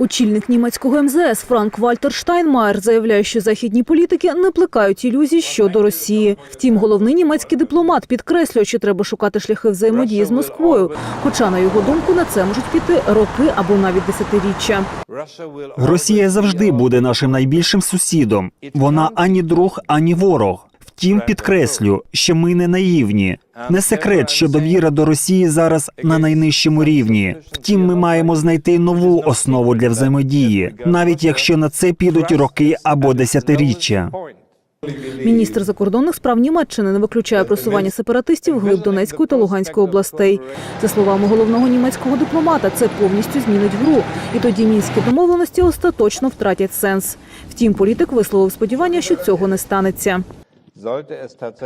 Очільник німецького МЗС Франк Вальтер Штайнмаєр заявляє, що західні політики не плекають ілюзій щодо Росії. Втім, головний німецький дипломат підкреслює, що треба шукати шляхи взаємодії з Москвою. Хоча, на його думку, на це можуть піти роки або навіть десятиріччя. Росія завжди буде нашим найбільшим сусідом. Вона ані друг, ані ворог. Втім, підкреслю, що ми не наївні. Не секрет, що довіра до Росії зараз на найнижчому рівні. Втім, ми маємо знайти нову основу для взаємодії, навіть якщо на це підуть роки або десятиріччя. Міністр закордонних справ Німеччини не виключає просування сепаратистів вглиб Донецької та Луганської областей. За словами головного німецького дипломата, це повністю змінить гру, і тоді мінські домовленості остаточно втратять сенс. Втім, політик висловив сподівання, що цього не станеться.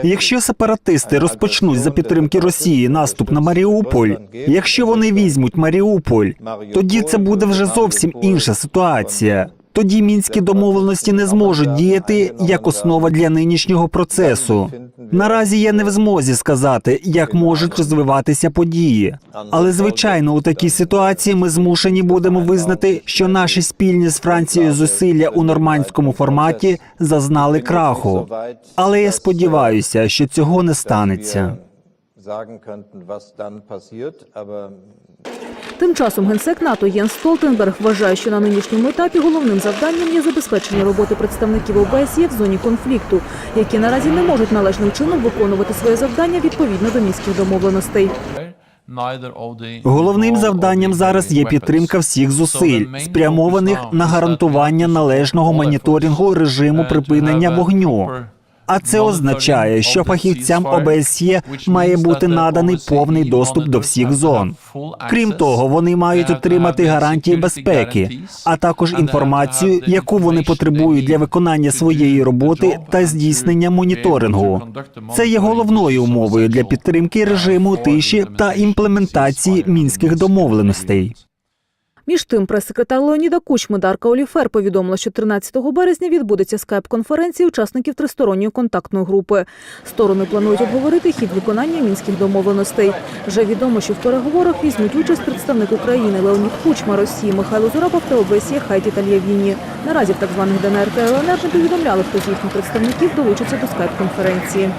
Якщо сепаратисти розпочнуть за підтримки Росії наступ на Маріуполь, якщо вони візьмуть Маріуполь, тоді це буде вже зовсім інша ситуація. Тоді мінські домовленості не зможуть діяти як основа для нинішнього процесу. Наразі я не в змозі сказати, як можуть розвиватися події. Але звичайно, у такій ситуації ми змушені будемо визнати, що наші спільні з Францією зусилля у нормандському форматі зазнали краху. Але я сподіваюся, що цього не станеться. Тим часом генсек НАТО Єнс Столтенберг вважає, що на нинішньому етапі головним завданням є забезпечення роботи представників ОБСЄ в зоні конфлікту, які наразі не можуть належним чином виконувати своє завдання відповідно до мінських домовленостей. Головним завданням зараз є підтримка всіх зусиль, спрямованих на гарантування належного моніторингу режиму припинення вогню. А це означає, що фахівцям ОБСЄ має бути наданий повний доступ до всіх зон. Крім того, вони мають отримати гарантії безпеки, а також інформацію, яку вони потребують для виконання своєї роботи та здійснення моніторингу. Це є головною умовою для підтримки режиму тиші та імплементації мінських домовленостей. Між тим, прес-секретар Леоніда Кучми Дарка Оліфер повідомила, що 13 березня відбудеться скайп-конференція учасників тристоронньої контактної групи. Сторони планують обговорити хід виконання мінських домовленостей. Вже відомо, що в переговорах візьмуть участь представник України Леонід Кучма, Росії Михайло Зурабов та ОБСЄ Хайті Тальявіні. Наразі в так званих ДНР та ЛНР не повідомляли, хто з їхніх представників долучиться до скайп-конференції.